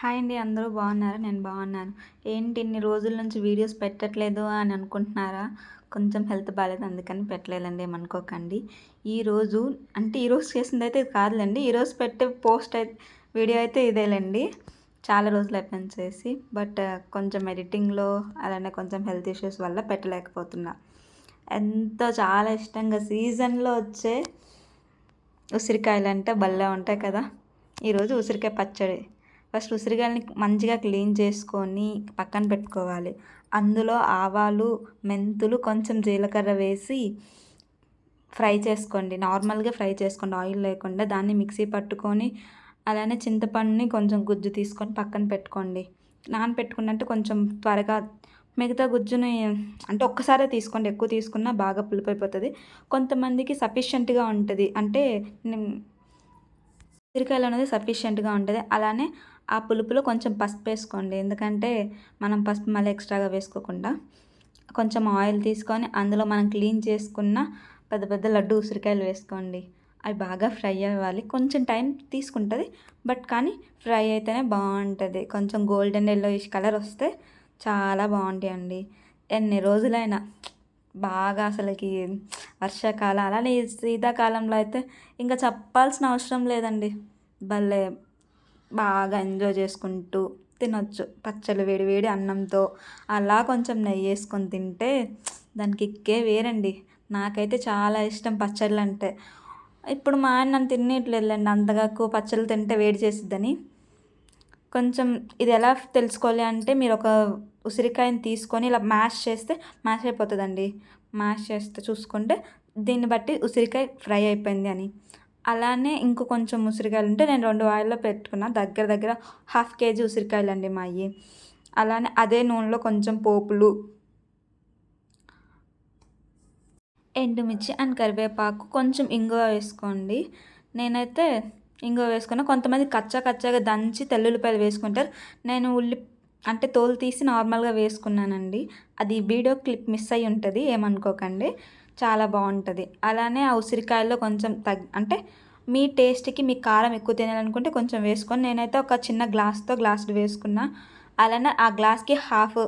Hi అండి అందరూ బాగున్నారా? నేను బాగున్నాను. ఏంటి ఇన్ని రోజుల నుంచి వీడియోస్ పెట్టట్లేదు అని అనుకుంటున్నారా? కొంచెం హెల్త్ బాగాలేదు అందుకని పెట్టలేదండి ఏమనుకోకండి. ఈరోజు అంటే ఈరోజు చేసింది అయితే ఇది కాదులేండి ఈరోజు పెట్టే పోస్ట్ అయితే వీడియో అయితే ఇదేలేండి. చాలా రోజులు అయిపోయింది చేసి బట్ కొంచెం ఎడిటింగ్లో అలానే కొంచెం హెల్త్ ఇష్యూస్ వల్ల పెట్టలేకపోతున్నా. ఎంతో చాలా ఇష్టంగా సీజన్లో వచ్చే ఉసిరికాయలు అంటే భలే ఉంటాయి కదా. ఈరోజు ఉసిరికాయ పచ్చడి. ఫస్ట్ ఉసిరిగాయలని మంచిగా క్లీన్ చేసుకొని పక్కన పెట్టుకోవాలి. అందులో ఆవాలు మెంతులు కొంచెం జీలకర్ర వేసి ఫ్రై చేసుకోండి. నార్మల్గా ఫ్రై చేసుకోండి. ఆయిల్ లేకుండా దాన్ని మిక్సీ పట్టుకొని అలానే చింతపండుని కొంచెం గుజ్జు తీసుకొని పక్కన పెట్టుకోండి. నానపెట్టుకున్నట్టు కొంచెం త్వరగా మిగతా గుజ్జుని అంటే ఒక్కసారే తీసుకోండి. ఎక్కువ తీసుకున్నా బాగా పులిపోయిపోతుంది. కొంతమందికి సఫిషియెంట్గా ఉంటుంది. అంటే ఉసిరికాయలు అనేది సఫిషియెంట్గా ఉంటుంది. అలానే ఆ పులుపులో కొంచెం పసుపు వేసుకోండి. ఎందుకంటే మనం పసుపు మళ్ళీ ఎక్స్ట్రాగా వేసుకోకుండా కొంచెం ఆయిల్ తీసుకొని అందులో మనం క్లీన్ చేసుకున్న పెద్ద పెద్ద లడ్డు ఉసిరికాయలు వేసుకోండి. అవి బాగా ఫ్రై అవ్వాలి. కొంచెం టైం తీసుకుంటుంది. బట్ కానీ ఫ్రై అయితేనే బాగుంటుంది. కొంచెం గోల్డెన్ ఎల్లో కలర్ వస్తే చాలా బాగుంటాయండి. ఎన్ని రోజులైనా బాగా అసలుకి వర్షాకాలం అలానే శీతాకాలంలో అయితే ఇంకా చెప్పాల్సిన అవసరం లేదండి. భలే బాగా ఎంజాయ్ చేసుకుంటూ తినొచ్చు. పచ్చళ్ళు వేడి వేడి అన్నంతో అలా కొంచెం నెయ్యి వేసుకొని తింటే దానికి ఇక్కే వేరండి. నాకైతే చాలా ఇష్టం పచ్చళ్ళు అంటే. ఇప్పుడు మా ఆయన నన్ను తినేయట్లేదులేండి అంతగా ఎక్కువ పచ్చళ్ళు తింటే వేడి చేసిద్దని. కొంచెం ఇది ఎలా తెలుసుకోవాలి అంటే మీరు ఒక ఉసిరికాయని తీసుకొని ఇలా మ్యాష్ చేస్తే మ్యాష్ అయిపోతుందండి. మ్యాష్ చేస్తే చూసుకుంటే దీన్ని బట్టి ఉసిరికాయ ఫ్రై అయిపోయింది అని. అలానే ఇంకో కొంచెం ఉసిరికాయలు ఉంటే నేను రెండు ఆయిల్లో పెట్టుకున్న. దగ్గర దగ్గర హాఫ్ కేజీ ఉసిరికాయలు అండి మా అయ్యి అలానే అదే నూనెలో కొంచెం పోపులు ఎండుమిర్చి అండ్ కరివేపాకు కొంచెం ఇంగువ వేసుకోండి. నేనైతే ఇంగువ వేసుకున్నా. కొంతమంది కచ్చా కచ్చాగా దంచి తెల్లుల్లిపాయలు వేసుకుంటారు. నేను ఉల్లి అంటే తోలు తీసి నార్మల్గా వేసుకున్నానండి. అది వీడియో క్లిప్ మిస్ అయ్యి ఉంటుంది ఏమనుకోకండి. చాలా బాగుంటుంది. అలానే ఆ ఉసిరికాయల్లో కొంచెం తగ్ అంటే మీ టేస్ట్కి మీ కారం ఎక్కువ తినాలనుకుంటే కొంచెం వేసుకొని నేనైతే ఒక చిన్న గ్లాస్తో గ్లాస్ వేసుకున్నా. అలానే ఆ గ్లాస్కి హాఫ్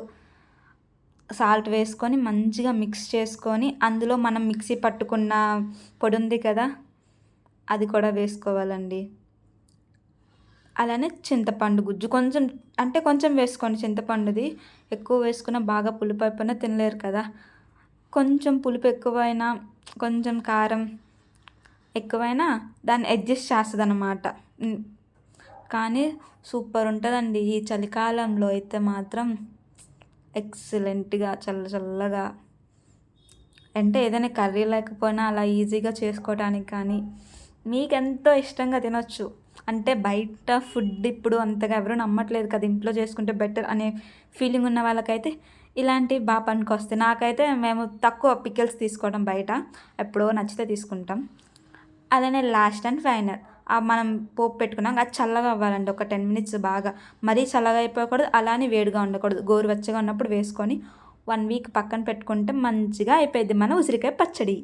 సాల్ట్ వేసుకొని మంచిగా మిక్స్ చేసుకొని అందులో మనం మిక్సీ పట్టుకున్న పొడి ఉంది కదా అది కూడా వేసుకోవాలండి. అలానే చింతపండు గుజ్జు. కొంచెం అంటే కొంచెం వేసుకోండి చింతపండుది. ఎక్కువ వేసుకున్న బాగా పులుపు అయిపోయినా తినలేరు కదా. కొంచెం పులుపు ఎక్కువైనా కొంచెం కారం ఎక్కువైనా దాన్ని అడ్జస్ట్ చేస్తుంది అన్నమాట కానీ సూపర్ ఉంటుందండి. ఈ చలికాలంలో అయితే మాత్రం ఎక్సలెంట్గా చల్ల చల్లగా. అంటే ఏదైనా కర్రీ లేకపోయినా అలా ఈజీగా చేసుకోవడానికి కానీ మీకు ఎంతో ఇష్టంగా తినొచ్చు. అంటే బయట ఫుడ్ ఇప్పుడు అంతగా ఎవరు నమ్మట్లేదు కదా ఇంట్లో చేసుకుంటే బెటర్ అనే ఫీలింగ్ ఉన్న వాళ్ళకైతే ఇలాంటివి బాగా పనికొస్తాయి. నాకైతే మేము తక్కువ పికిల్స్ తీసుకోవడం బయట ఎప్పుడో నచ్చితే తీసుకుంటాం. అలానే లాస్ట్ అండ్ ఫైనల్. మనం పోపు పెట్టుకున్నాం అది చల్లగా అవ్వాలండి. ఒక టెన్ మినిట్స్ బాగా. మరీ చల్లగా అయిపోకూడదు అలానే వేడిగా ఉండకూడదు. గోరువెచ్చగా ఉన్నప్పుడు వేసుకొని వన్ వీక్ పక్కన పెట్టుకుంటే మంచిగా అయిపోయింది మన ఉసిరికాయ పచ్చడి.